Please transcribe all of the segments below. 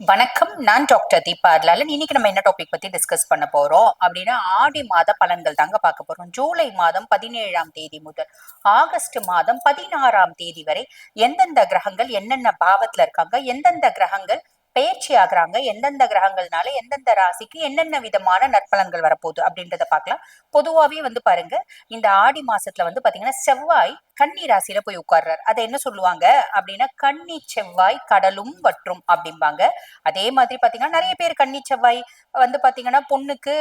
வணக்கம் நான் டாக்டர் தீபா அர்லாலன். இன்னைக்கு நம்ம என்ன டாபிக் பத்தி டிஸ்கஸ் பண்ண போறோம்? அப்படின்னா ஆடி மாத பலன்கள் தாங்க பார்க்க போறோம். ஜூலை மாதம் பதினேழாம் தேதி முதல் ஆகஸ்ட் மாதம் பதினாறாம் தேதி வரை எந்தெந்த கிரகங்கள் என்னென்ன பாவத்துல இருக்காங்க எந்தெந்த கிரகங்கள் பயிற்சி ஆகுறாங்க. எந்தெந்த கிரகங்கள்னால எந்தெந்த ராசிக்கு என்னென்ன விதமான நற்பலன்கள் வரப்போகுது அப்படின்றத பார்க்கலாம். பொதுவாகவே வந்து பாருங்க இந்த ஆடி மாசத்துல வந்து பாத்தீங்கன்னா செவ்வாய் கன்னி ராசியில போய் உட்கார்றாரு. அதை என்ன சொல்லுவாங்க? அப்படின்னா கன்னி செவ்வாய் கடலும் வற்றும் அப்படிம்பாங்க. அதே மாதிரி பாத்தீங்கன்னா நிறைய பேர் கன்னி செவ்வாய் வந்து பாத்தீங்கன்னா பொண்ணுக்கு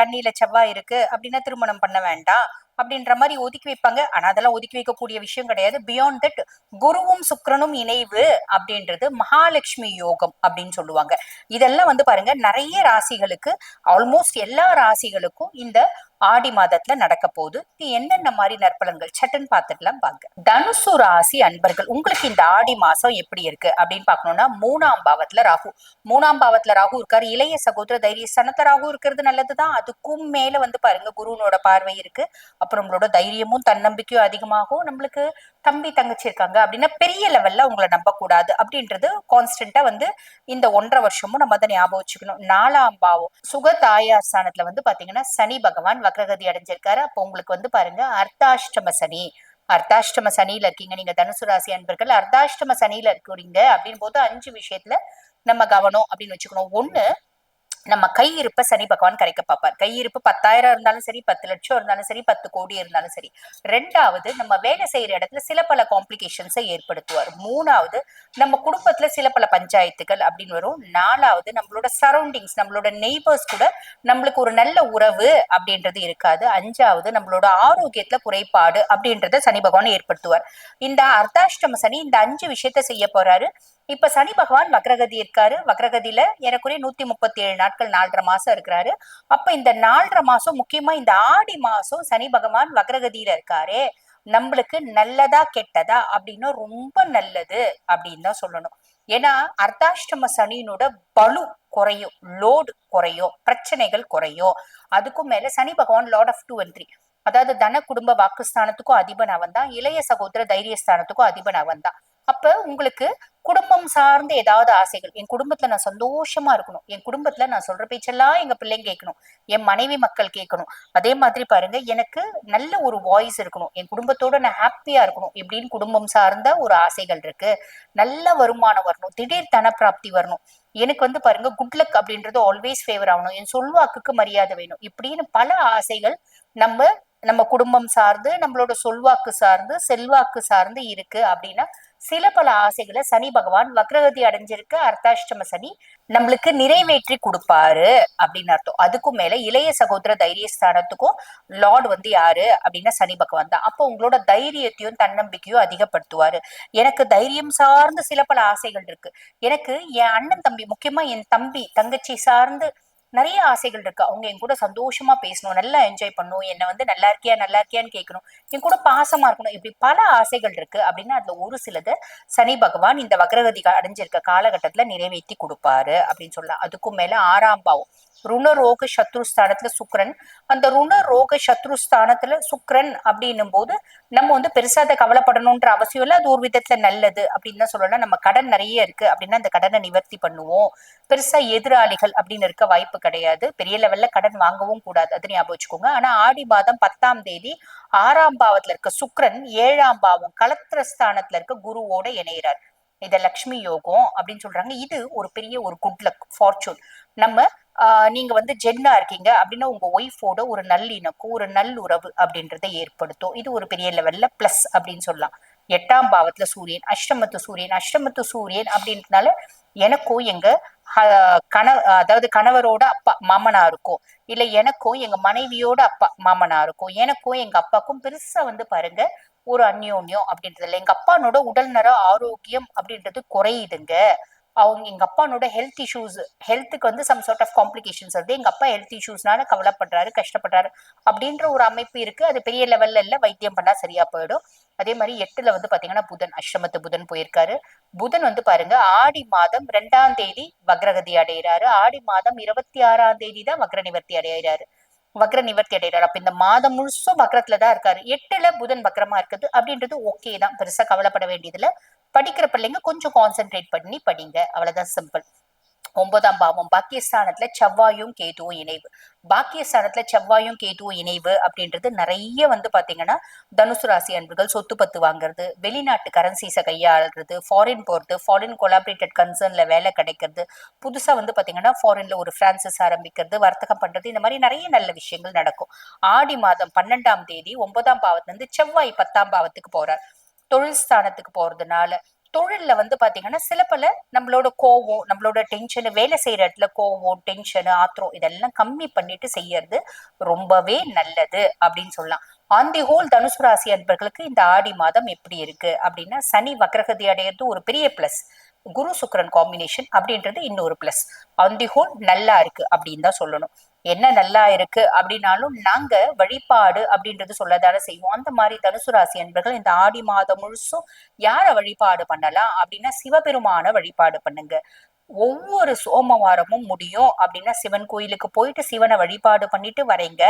கண்ணியில செவ்வாய் இருக்கு அப்படின்னா திருமணம் பண்ண வேண்டாம். அப்படின்ற மாதிரி ஒதுக்கி வைப்பாங்க. ஆனா அதெல்லாம் ஒதுக்கி வைக்கக்கூடிய விஷயம் கிடையாது. பியாண்ட் தட் குருவும் சுக்கரனும் இணைவு அப்படின்றது மகாலட்சுமி யோகம் அப்படின்னு சொல்லுவாங்க. இதெல்லாம் வந்து பாருங்க நிறைய ராசிகளுக்கு ஆல்மோஸ்ட் எல்லா ராசிகளுக்கும் இந்த ஆடி மாதத்துல நடக்க போகுது. என்னென்ன மாதிரி நற்பலன்கள்? சட்டுன்னு பார்த்துட்டுலாம் பாங்க தனுசு ராசி அன்பர்கள் உங்களுக்கு இந்த ஆடி மாசம் எப்படி இருக்கு? அப்படின்னு பாக்கணும்னா மூணாம் பாவத்துல ராகு. மூணாம் பாவத்துல ராகு இருக்காரு. இளைய சகோதர தைரிய ஸ்தானத்துல ராகு இருக்கிறது நல்லதுதான். அதுக்கும் மேல வந்து பாருங்க குருனோட பார்வை இருக்கு. அப்புறம் உங்களோட தைரியமும் தன்னம்பிக்கையும் அதிகமாகும். நம்மளுக்கு தம்பி தங்கச்சி இருக்காங்க அப்படின்னா பெரிய லெவல்ல உங்களை நம்ப கூடாது அப்படின்றது கான்ஸ்டன்டா வந்து இந்த ஒன்றரை வருஷமும் நம்ம அதை ஞாபகம் வச்சுக்கணும். நாலாம் பாவம். சுக தாயார் ஸ்தானத்துல வந்து பாத்தீங்கன்னா சனி பகவான் வக்ரகதி அடைஞ்சிருக்காரு. அப்போ உங்களுக்கு வந்து பாருங்க அர்த்தாஷ்டம சனி. அர்த்தாஷ்டம சனியில இருக்கீங்க. நீங்க தனுசு ராசி அன்பர்கள் அர்த்தாஷ்டம சனியில இருக்கிறீங்க அப்படின் போது அஞ்சு விஷயத்துல நம்ம கவனம் அப்படின்னு வச்சுக்கணும். ஒண்ணு நம்ம கையிருப்ப சனி பகவான் கரைக்க பார்ப்பார். கையிருப்பு பத்தாயிரம் இருந்தாலும் சரி பத்து லட்சம் இருந்தாலும் சரி பத்து கோடி இருந்தாலும் சரி. ரெண்டாவது நம்ம வேலை செய்யற இடத்துல சில பல காம்ப்ளிகேஷன்ஸை ஏற்படுத்துவார். மூணாவது நம்ம குடும்பத்துல சில பல பஞ்சாயத்துகள் அப்படின்னு வரும். நாலாவது நம்மளோட சரௌண்டிங்ஸ் நம்மளோட நெய்பர்ஸ் கூட நம்மளுக்கு ஒரு நல்ல உறவு அப்படின்றது இருக்காது. அஞ்சாவது நம்மளோட ஆரோக்கியத்துல குறைபாடு அப்படின்றத சனி பகவான் ஏற்படுத்துவார். இந்த அர்த்தாஷ்டம சனி இந்த அஞ்சு விஷயத்த செய்ய போறாரு. இப்ப சனி பகவான் வக்ரகதி இருக்காரு. வக்ரகதியில ஏறக்குறைய நூத்தி முப்பத்தி ஏழு நாட்கள் நாலரை மாசம் இருக்கிறாரு. அப்ப இந்த நாலரை மாசம் முக்கியமா இந்த ஆடி மாசம் சனி பகவான் வக்ரகதியில இருக்காரே. நம்மளுக்கு நல்லதா கெட்டதா அப்படின்னா ரொம்ப நல்லது அப்படின்னு தான் சொல்லணும். ஏன்னா அர்த்தாஷ்டம சனியினோட பலு குறையும் லோடு குறையும் பிரச்சனைகள் குறையும். அதுக்கும் மேல சனி பகவான் lord of two and three அதாவது தன குடும்ப வாக்குஸ்தானத்துக்கும் அதிபன் அவன் தான் இளைய சகோதர தைரியஸ்தானத்துக்கும் அதிபன் அவன் தான் அப்ப உங்களுக்கு குடும்பம் சார்ந்த ஏதாவது ஆசைகள் என் குடும்பத்துல நான் சந்தோஷமா இருக்கணும் என் குடும்பத்துல நான் சொல்ற பேச்செல்லாம் எங்க பிள்ளைங்க கேட்கணும் என் மனைவி மக்கள் கேட்கணும். அதே மாதிரி பாருங்க எனக்கு நல்ல ஒரு வாய்ஸ் இருக்கணும் என் குடும்பத்தோட நான் ஹாப்பியா இருக்கணும் இப்படின்னு குடும்பம் சார்ந்த ஒரு ஆசைகள் இருக்கு. நல்ல வருமானம் வரணும் திடீர் தனப்பிராப்தி வரணும். எனக்கு வந்து பாருங்க குட் லக் அப்படின்றது ஆல்வேஸ் ஃபேவர் ஆகணும் என் சொல்வாக்குக்கு மரியாதை வேணும் இப்படின்னு பல ஆசைகள் நம்ம நம்ம குடும்பம் சார்ந்து நம்மளோட சொல்வாக்கு சார்ந்து செல்வாக்கு சார்ந்து இருக்கு அப்படின்னா சில பல ஆசைகளை சனி பகவான் வக்ரகதி அடைஞ்சிருக்க அர்த்தாஷ்டம சனி நம்மளுக்கு நிறைவேற்றி கொடுப்பாரு அப்படின்னு அர்த்தம். அதுக்கும் மேல இளைய சகோதர தைரியஸ்தானத்துக்கும் லார்ட் வந்து யாரு அப்படின்னா சனி பகவான் தான். அப்போ உங்களோட தைரியத்தையும் தன்னம்பிக்கையும் அதிகப்படுத்துவாரு. எனக்கு தைரியம் சார்ந்த சில பல ஆசைகள் இருக்கு. எனக்கு என் அண்ணன் தம்பி முக்கியமா என் தம்பி தங்கச்சி சார்ந்து நிறைய ஆசைகள் இருக்கு. அவங்க என் கூட சந்தோஷமா பேசணும் நல்லா என்ஜாய் பண்ணும். என்னை வந்து நல்லா இருக்கியா நல்லா இருக்கியான்னு கேட்கணும் என் கூட பாசமா இருக்கணும். இப்படி பல ஆசைகள் இருக்கு அப்படின்னா அதுல ஒரு சிலது சனி பகவான் இந்த வக்ரகதி அடைஞ்சிருக்க காலகட்டத்துல நிறைவேற்றி கொடுப்பாரு அப்படின்னு சொல்லலாம். அதுக்கும் மேல ஆறாம் பாவம். ருணரோக சத்ருஸ்தானத்துல சுக்ரன் அந்த ருணரோக சத்ருஸ்தானத்துல சுக்ரன் அப்படின்னும் போது நம்ம வந்து பெருசா அதை கவலைப்படணும்ன்ற அவசியம் இல்லை. அது ஒரு விதத்துல நல்லது அப்படின்னு தான் சொல்லலாம் நம்ம கடன் நிறைய இருக்கு அப்படின்னா அந்த கடனை நிவர்த்தி பண்ணுவோம். பெருசா எதிராளிகள் அப்படின்னு இருக்க வாய்ப்பு கிடையாது. பெரிய லெவல்ல கடன் வாங்கவும் கூடாது. அது ஞாபகம் வச்சுக்கோங்க. ஆனா ஆடி மாதம் பத்தாம் தேதி ஆறாம் பாவத்துல இருக்க சுக்ரன் ஏழாம் பாவம் கலத்திரஸ்தானத்துல இருக்க குருவோட இணைகிறார் இத லக்ஷ்மி யோகம் அப்படின்னு சொல்றாங்க. இது ஒரு பெரிய ஒரு குட் லக் ஃபார்ச்சூன் நம்ம நீங்க வந்து ஜென்னா இருக்கீங்க அப்படின்னா உங்க ஒய்ஃபோட ஒரு நல்லிணக்கம் ஒரு நல்லுறவு அப்படின்றத ஏற்படுத்தும். இது ஒரு பெரிய லெவல்ல பிளஸ் அப்படின்னு சொல்லலாம். எட்டாம் பாவத்துல சூரியன் அஷ்டமத்து சூரியன் அஷ்டமத்து சூரியன் அப்படின்றதுனால எனக்கும் எங்க கண அதாவது கணவரோட அப்பா மாமனா இருக்கும் இல்ல எனக்கும் எங்க மனைவியோட அப்பா மாமனா இருக்கும் எனக்கும் எங்க அப்பாக்கும் பெருசா வந்து பாருங்க ஒரு அந்யோன்யம் அப்படின்றது இல்லை. எங்க அப்பானோட உடல்நல ஆரோக்கியம் அப்படின்றது குறையுதுங்க. அவங்க எங்க அப்பானோட ஹெல்த் இஷ்யூஸ் ஹெல்த்துக்கு வந்து சம் சார்ட் ஆஃப் காம்ப்ளிகேஷன்ஸ் வருது. எங்க அப்பா ஹெல்த் இஷ்யூஸ்னால கவலைப்படுறாரு கஷ்டப்படுறாரு அப்படின்ற ஒரு அமைப்பு இருக்கு. அது பெரிய லெவல்ல இல்ல வைத்தியம் பண்ணா சரியா போயிடும். அதே மாதிரி எட்டுல வந்து பாத்தீங்கன்னா புதன் அஷ்டமத்து புதன் போயிருக்காரு. புதன் வந்து பாருங்க ஆடி மாதம் ரெண்டாம் தேதி வக்ரகதி அடைகிறாரு ஆடி மாதம் இருபத்தி ஆறாம் தேதி தான் வக்ர நிவர்த்தி அடைகிறாரு வக்ர நிவர்த்தி அடைகிறார் அப்ப இந்த மாதம் முழுசும் வக்ரத்துல தான் இருக்காரு. எட்டுல புதன் வக்ரமா இருக்குது. அப்படின்றது ஓகே தான். பெருசா கவலைப்பட வேண்டியதுல படிக்கிற பிள்ளைங்க கொஞ்சம் கான்சென்ட்ரேட் பண்ணி படிங்க. அவ்வளவுதான் சிம்பிள் ஒன்பதாம் பாவம் பாக்கியஸ்தானத்துல செவ்வாயும் கேதுவும் இணைவு. பாக்கியஸ்தானத்துல செவ்வாயும் கேதுவும் இணைவு அப்படின்றது நிறைய வந்து பாத்தீங்கன்னா தனுசு ராசி அன்பர்கள் சொத்து பத்து வாங்குறது வெளிநாட்டு கரன்சிஸை கையாளுறது ஃபாரின் போறது ஃபாரின் கொலாபரேட்டட் கன்சர்ன்ல வேலை கிடைக்கிறது புதுசா வந்து பாத்தீங்கன்னா ஃபாரின்ல ஒரு பிரான்சஸ் ஆரம்பிக்கிறது வர்த்தகம் பண்றது இந்த மாதிரி நிறைய நல்ல விஷயங்கள் நடக்கும். ஆடி மாதம் பன்னெண்டாம் தேதி ஒன்பதாம் பாவத்துல இருந்து செவ்வாய் பத்தாம் பாவத்துக்கு போறார். தொழில் ஸ்தானத்துக்கு போறதுனால தொழில்ல வந்து பாத்தீங்கன்னா சில பல நம்மளோட கோவம் நம்மளோட டென்ஷன் வேலை செய்யற இடத்துல கோவம் டென்ஷன் ஆத்திரம் இதெல்லாம் கம்மி பண்ணிட்டு செய்யறது ரொம்பவே நல்லது அப்படின்னு சொல்லலாம். ஆன் தி ஹோல் தனுசு ராசி அன்பர்களுக்கு இந்த ஆடி மாதம் எப்படி இருக்கு அப்படின்னா சனி வக்ரகதி அடையிறது ஒரு பெரிய பிளஸ் குரு சுக்கரன் காம்பினேஷன் அப்படின்றது இன்னொரு பிளஸ் ஆன் தி ஹோல் நல்லா இருக்கு அப்படின்னு தான் சொல்லணும். என்ன நல்லா இருக்கு அப்படின்னாலும் நாங்க வழிபாடு அப்படின்றது சொல்லதான செய்வோம். அந்த மாதிரி தனுசு ராசி அன்பர்கள் இந்த ஆடி மாதம் முழுசும் யார வழிபாடு பண்ணலாம் அப்படின்னா சிவபெருமான வழிபாடு பண்ணுங்க. ஒவ்வொரு சோமவாரமும் முடியும் அப்படின்னா சிவன் கோயிலுக்கு போயிட்டு சிவனை வழிபாடு பண்ணிட்டு வரீங்க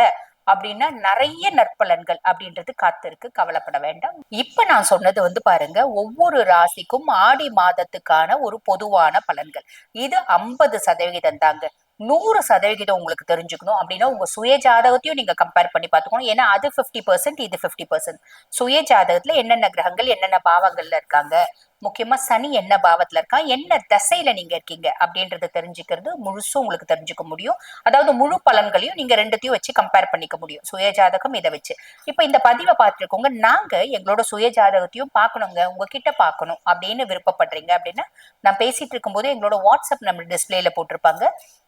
அப்படின்னா நிறைய நற்பலன்கள் அப்படின்றது காத்திருக்கு. கவலைப்பட வேண்டாம். இப்ப நான் சொன்னது வந்து பாருங்க ஒவ்வொரு ராசிக்கும் ஆடி மாதத்துக்கான ஒரு பொதுவான பலன்கள். இது ஐம்பது சதவிகிதம் தாங்க. நூறு சதவிகிதம் உங்களுக்கு தெரிஞ்சுக்கணும். அப்படின்னா உங்க சுய ஜாதகத்தையும் நீங்க கம்பேர் பண்ணி பார்த்துக்கணும். ஏன்னா அது ஃபிஃப்டி பர்சன்ட் இது ஃபிஃப்டி பர்சன்ட் சுய ஜாதகத்துல என்னென்ன கிரகங்கள் என்னென்ன பாவங்கள்ல இருக்காங்க? முக்கியமா சனி என்ன பாவத்துல இருக்கா? என்ன தசையில நீங்க இருக்கீங்க? அப்படின்றத தெரிஞ்சுக்கிறது முழுசும் உங்களுக்கு தெரிஞ்சுக்க முடியும். அதாவது முழு பலன்களையும் நீங்க ரெண்டுத்தையும் வச்சு கம்பேர் பண்ணிக்க முடியும். சுய ஜாதகம் இதை வச்சு. இப்ப இந்த பதிவை பார்த்துருக்கோங்க நாங்க எங்களோட சுய ஜாதகத்தையும் பார்க்கணுங்க. உங்ககிட்ட பார்க்கணும் அப்படின்னு விருப்பப்படுறீங்க அப்படின்னா நான் பேசிட்டு இருக்கும்போது எங்களோட வாட்ஸ்அப் நம்ம டிஸ்பிளேல போட்டிருப்பாங்க.